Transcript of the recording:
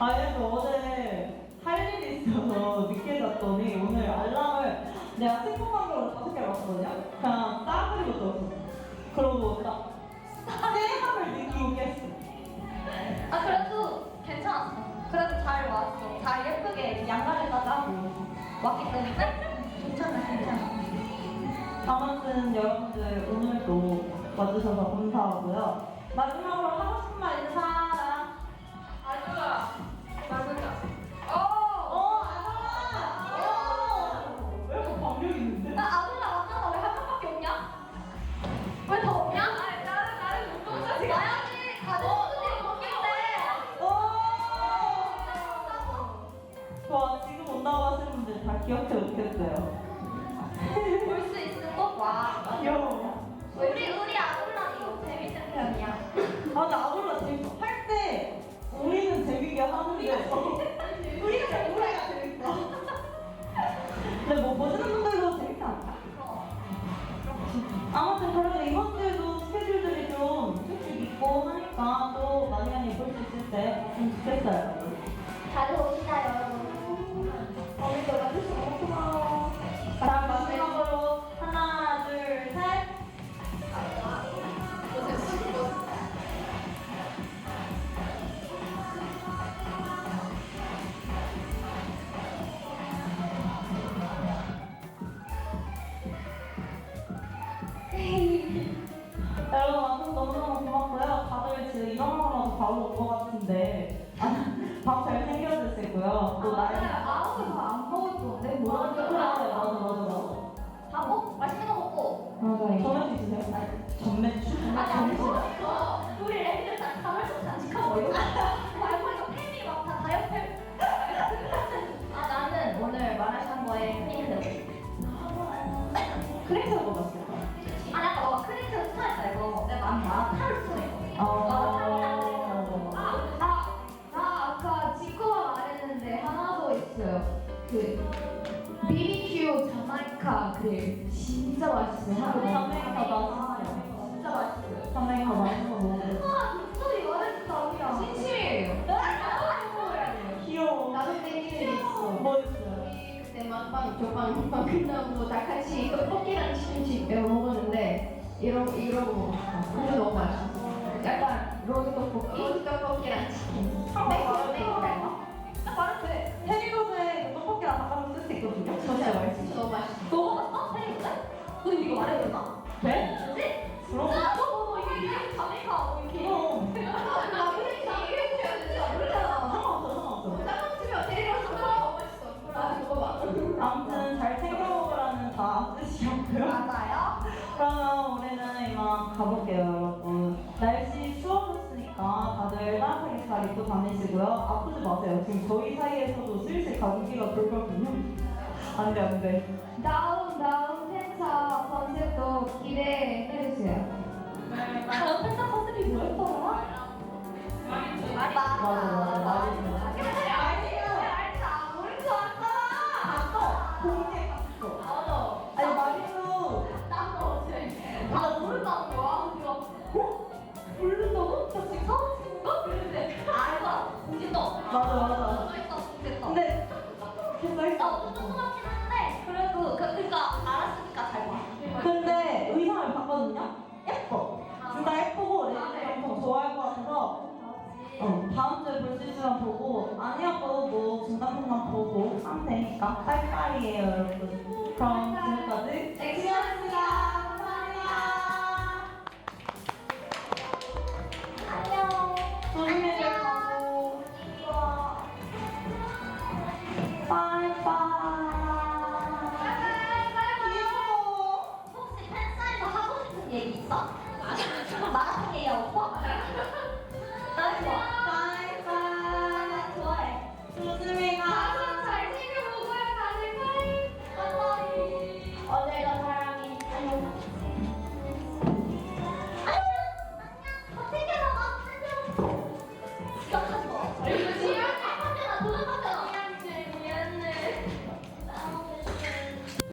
아니 또 어제 할 일이 있어서 늦게 잤더니 오늘 알람을 내가 생각한으로 다섯 개 맞거든요? 그냥 싸그리고 떴어 그러고 딱 쎄함을 느끼고 깼어 아 그래도 괜찮았어. 그래도 잘 왔어. 잘 예쁘게 양말에다 하고 왔기 때문에 괜찮아 괜찮아. 아무튼 여러분들 오늘도 와주셔서 감사하고요 마지막으로 많이 많이 볼수 있을 때좀 좋겠어요. 잘 오시다 여 바로 온 것 같은데 밥잘 챙겨 드시고요. 또 나이 아무도 안 먹었는데 뭐 맞아 맞아 맞아 맞아. 다 먹, 맛있는 거 먹고. 맞아. 전매추 있으세요? 전매추? 아니 안 먹었어. 우리 애들 다뭐 이러고. 말고 이거 팬이 막다 다이어트. 아 나는 오늘 마라샹궈에 크림새우. 크림새우 먹었어요. 아 약간 어 크림새우 스타일이다 이거. 내가 막 타를 쓰네. 어. 있어요. 그 BBQ 자마이카 그릴 진짜 맛있어요. 자메이카 맛있어요. 진짜 맛있어요. 자메이카 맛있어 먹어. 아 목소리 말해준다 우리야. 진심이에요. 귀여워. 나도 땡기는 있어. 뭐 있어요? 우리 그때 맛방 저방 먹방 끝나고 다 같이 떡볶이랑 치킨집 먹었는데 이런 거 먹었어. 근데 너무 맛있어. 약간 로즈 떡볶이, 네? 그럼. 그럼. 상관없어 상관없어. 아무튼 잘 챙겨 먹으라는 다 뜻이었고요. 맞아요. 그러면 우리는 이만 가볼게요, 여러분. 날씨 추워졌으니까 다들 따뜻하게 잘 입고 다니시고요. 아프지 마세요. 지금 저희 사이에서도 슬슬 감기가 돌거든요. 안 돼, 안 돼. 다음 다음 팬사 컨셉도 기대해주세요. 다음 회사 컨셉이 뭐였더라? 맞아, 맞아, 말이 근데 알지? 알지? 모른 줄 알았잖아. 갔어! 공개 갔어. 맞아. 아니, 말이도. 나도 어제 나 모른다는 뭐 중간중간 보고 하면 되니까 빠이빠이예요 여러분 그럼 지금까지 엑시언입니다 감사합니다 안녕. 조심히 잘 가고. 빠이빠이 귀여워 혹시 팬사에서 하고 싶은 얘기 있어? 말할게요, 오빠. 나 좋아. 빠이빠